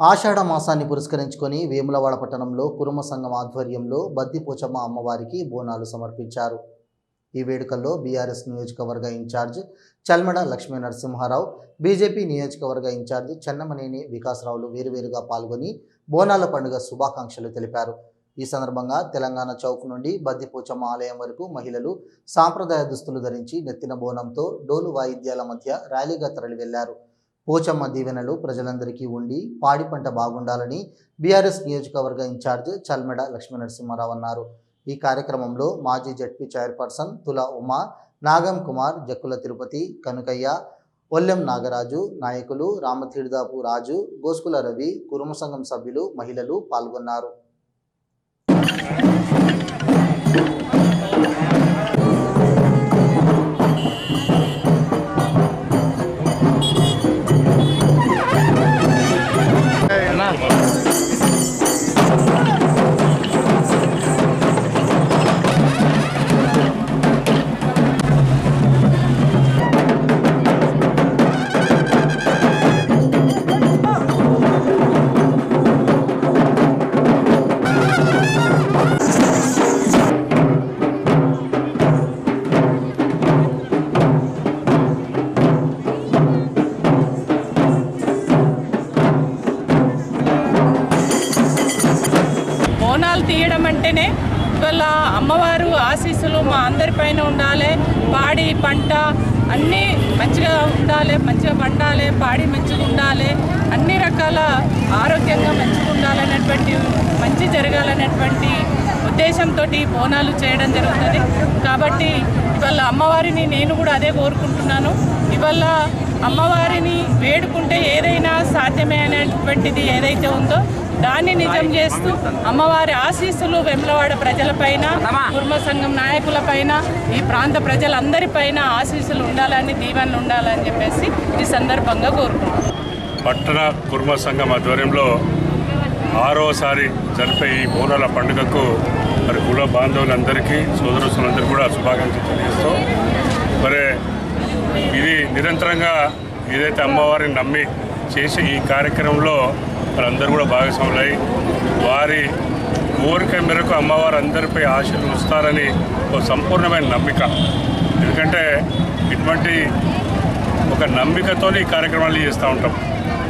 ఆషాఢ మాసాన్ని పురస్కరించుకొని వేములవాడ పట్టణంలో కురుమ సంఘం ఆధ్వర్యంలో బద్దిపోచమ్మ అమ్మవారికి బోనాలు సమర్పించారు. ఈ వేడుకల్లో బీఆర్ఎస్ నియోజకవర్గ ఇన్ఛార్జ్ చల్మడ లక్ష్మీ నరసింహారావు బీజేపీ నియోజకవర్గ ఇన్ఛార్జ్ చెన్నమనేని వికాసరావులు వేరువేరుగా పాల్గొని బోనాల పండుగ శుభాకాంక్షలు తెలిపారు. ఈ సందర్భంగా తెలంగాణ చౌక్ నుండి బద్దిపోచమ్మ ఆలయం వరకు మహిళలు సాంప్రదాయ దుస్తులు ధరించి నెత్తిన బోనంతో డోలు వాయిద్యాల మధ్య ర్యాలీగా తరలి వెళ్ళారు పోచమ్మ దీవెనలు ప్రజలందరికీ ఉండి పాడి పంట బాగుండాలని బీఆర్ఎస్ నియోజకవర్గ ఇన్ఛార్జ్ చల్మెడ లక్ష్మీ నరసింహారావు అన్నారు. ఈ కార్యక్రమంలో మాజీ జడ్పీ చైర్పర్సన్ తుల ఉమా నాగం కుమార్ జక్కుల తిరుపతి కనుకయ్య ఒల్లెం నాగరాజు నాయకులు రామతీర్థాపు రాజు గోస్కుల రవి కురుమ సంఘం సభ్యులు మహిళలు పాల్గొన్నారు. వెంటనే ఇవాళ అమ్మవారు ఆశీస్సులు మా అందరిపైన ఉండాలి. పాడి పంట అన్నీ మంచిగా ఉండాలి మంచిగా పండాలి పాడి మంచిగా ఉండాలి. అన్ని రకాల ఆరోగ్యంగా మంచిగా ఉండాలనేటువంటి మంచి జరగాలనేటువంటి ఉద్దేశంతో బోనాలు చేయడం జరుగుతుంది. కాబట్టి ఇవాళ అమ్మవారిని నేను కూడా అదే కోరుకుంటున్నాను. ఇవాళ అమ్మవారిని వేడుకుంటే ఏదైనా సాధ్యమే అనేటువంటిది ఏదైతే ఉందో దాన్ని నిజం చేస్తూ అమ్మవారి ఆశీస్సులు వెమ్లవాడ ప్రజలపైన కుర్మ సంఘం నాయకులపైన ఈ ప్రాంత ప్రజలందరిపైన ఆశీస్సులు ఉండాలని దీవెనలు ఉండాలని చెప్పేసి ఈ సందర్భంగా కోరుకుంటున్నాను పట్టణ కుర్మ సంఘం ఆధ్వర్యంలో ఆరోసారి జరిపే ఈ బోనాల పండుగకు మరి కుల బాంధవులందరికీ సోదరులందరికీ కూడా శుభాకాంక్షలు తెలియజేస్తూ మరి ఇది నిరంతరంగా ఏదైతే అమ్మవారిని నమ్మి చేసే ఈ కార్యక్రమంలో వారందరూ కూడా భాగస్వాములై వారి కోరిక మేరకు అమ్మవారు అందరిపై ఆశలు ఉంచుతారని ఒక సంపూర్ణమైన నమ్మిక. ఎందుకంటే ఇటువంటి ఒక నమ్మికతో ఈ కార్యక్రమాలు చేస్తూ ఉంటాం.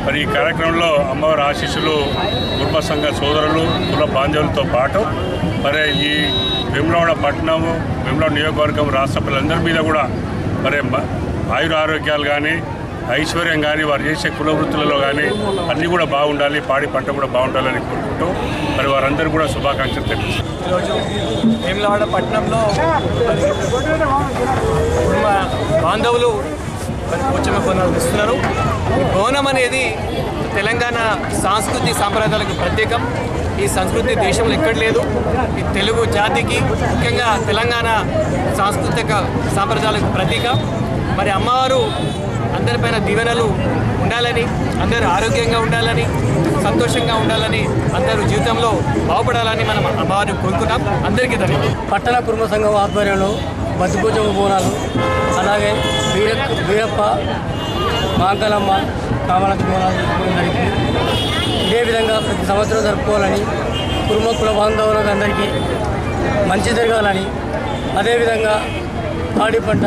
మరి ఈ కార్యక్రమంలో అమ్మవారి ఆశీస్సులు కుటుంబ సంఘ సోదరులు కుల బాంధవులతో పాటు మరి ఈ వేములవాడ పట్టణము వేములవాడ నియోజకవర్గం రాష్ట్ర ప్రజలందరి మీద కూడా మరి ఆయుర ఆరోగ్యాలు కానీ ఐశ్వర్యం కానీ వారు చేసే కులవృత్తులలో కానీ అన్నీ కూడా బాగుండాలి పాడి పంట కూడా బాగుండాలని కోరుకుంటూ మరి వారందరూ కూడా శుభాకాంక్షలు తెలుసు ఈరోజు వేములవాడ పట్టణంలో కుటుంబ బాంధవులు మరి పోచమ్మ బోనాలు ఇస్తున్నారు బోనం అనేది తెలంగాణ సాంస్కృతి సాంప్రదాయాలకు ప్రత్యేకం. ఈ సంస్కృతి దేశంలో ఎక్కడ లేదు. ఈ తెలుగు జాతికి ముఖ్యంగా తెలంగాణ సాంస్కృతిక సాంప్రదాయాలకు ప్రతీక. మరి అమ్మవారు అందరిపైన దీవెనలు ఉండాలని అందరూ ఆరోగ్యంగా ఉండాలని సంతోషంగా ఉండాలని అందరూ జీవితంలో బాగుపడాలని మనం అమ్మవారిని కోరుకున్నాం అందరికీ ధన్యవాదాలు. పట్టణ కుటుంబ సంఘం ఆధ్వర్యంలో బతిపూజమ్మ బోనాలు అలాగే వీర వీరప్ప మాంకలమ్మ కామలకి బోనాలు జరిగింది ఇదే విధంగా ప్రతి సంవత్సరం జరుపుకోవాలని కుటుంబ కుల బాంధవులకు అందరికీ మంచి జరగాలని అదేవిధంగా పాడి పంట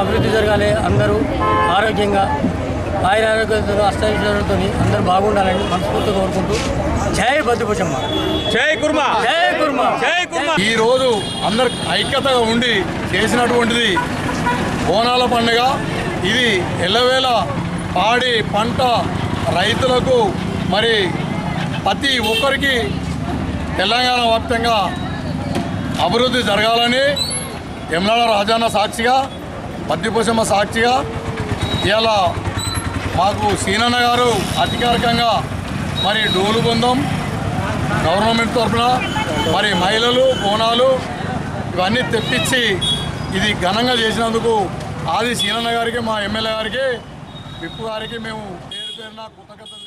అభివృద్ధి జరగాలి. అందరూ ఆరోగ్యంగా ఆయుర ఆరోగ్యంతో అష్టైశ్వర్యంతో అందరూ బాగుండాలని మనస్ఫూర్తిగా కోరుకుంటూ జై బద్దిపోచమ్మ జై కుర్మా. జై కుర్మ. జై కుర్మా. ఈ రోజు అందరు ఐక్యతగా ఉండి చేసినటువంటిది బోనాల పండుగ. ఇది ఎల్లవేళ పాడి పంట రైతులకు మరి ప్రతి ఒక్కరికి తెలంగాణ వ్యాప్తంగా అభివృద్ధి జరగాలని యమునాడ రాజాన్న సాక్షిగా పద్దిపోసమ్మ సాక్షిగా ఇలా మాకు సీనన్న గారు అధికారికంగా మరి డోలు బృందం గవర్నమెంట్ తరఫున మరి మహిళలు బోనాలు ఇవన్నీ తెప్పించి ఇది ఘనంగా చేసినందుకు ఆది సీనన్న గారికి మా ఎమ్మెల్యే గారికి విప్పు గారికి మేము పేరు పేరున కృతజ్ఞతలు